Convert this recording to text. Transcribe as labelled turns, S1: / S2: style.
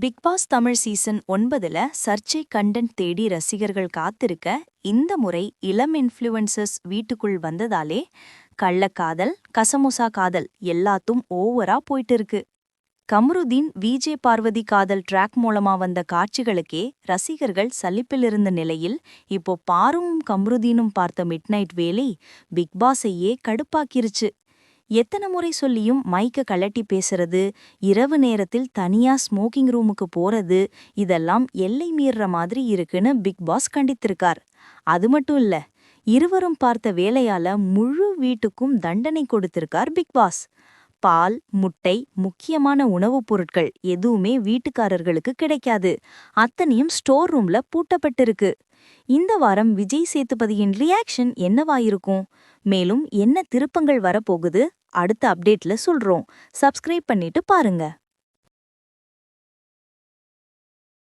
S1: Big pass Tamil season ஒன்பதுல சர்ச்சை content தேடி ரசிகர்கள் காத்திருக்க இந்த முறை இளம் இன்ஃப்ளூயன்சர்ஸ் வீட்டுக்குள் வந்ததாலே கள்ளக்காதல் கசமுசா காதல் எல்லாத்தும் ஓவரா போயிட்டு இருக்கு கம்ருதீன் விஜே பார்வதி காதல் ட்ராக் மூலமா வந்த காட்சிகளுக்கே ரசிகர்கள் சலிப்பிலிருந்த நிலையில் இப்போ பாரும் கம்ருதீனும் பார்த்த மிட்நைட் வேலை பிக் பாஸையே கடுப்பாக்கிருச்சு. எத்தனை முறை சொல்லியும் மைக்க கலட்டி பேசுறது இரவு நேரத்தில் தனியா ஸ்மோக்கிங் ரூமுக்கு போறது இதெல்லாம் எல்லை மீறுற மாதிரி இருக்குன்னு பிக் பாஸ் கண்டித்திருக்கார். அது மட்டும் இல்ல இருவரும் பார்த்த வேலையால முழு வீட்டுக்கும் தண்டனை கொடுத்திருக்கார் பிக் பாஸ். பால் முட்டை முக்கியமான உணவுப் பொருட்கள் எதுவுமே வீட்டுக்காரர்களுக்கு கிடைக்காது. அத்தனையும் ஸ்டோர் ரூம்ல பூட்டப்பட்டிருக்கு. இந்த வாரம் விஜய் சேத்துபதியின் ரியாக்ஷன் என்னவாயிருக்கும்? மேலும் என்ன திருப்பங்கள் வரப்போகுது? அடுத்த அப்டேட்ல சொல்றோம். சப்ஸ்கிரைப் பண்ணிட்டு பாருங்க.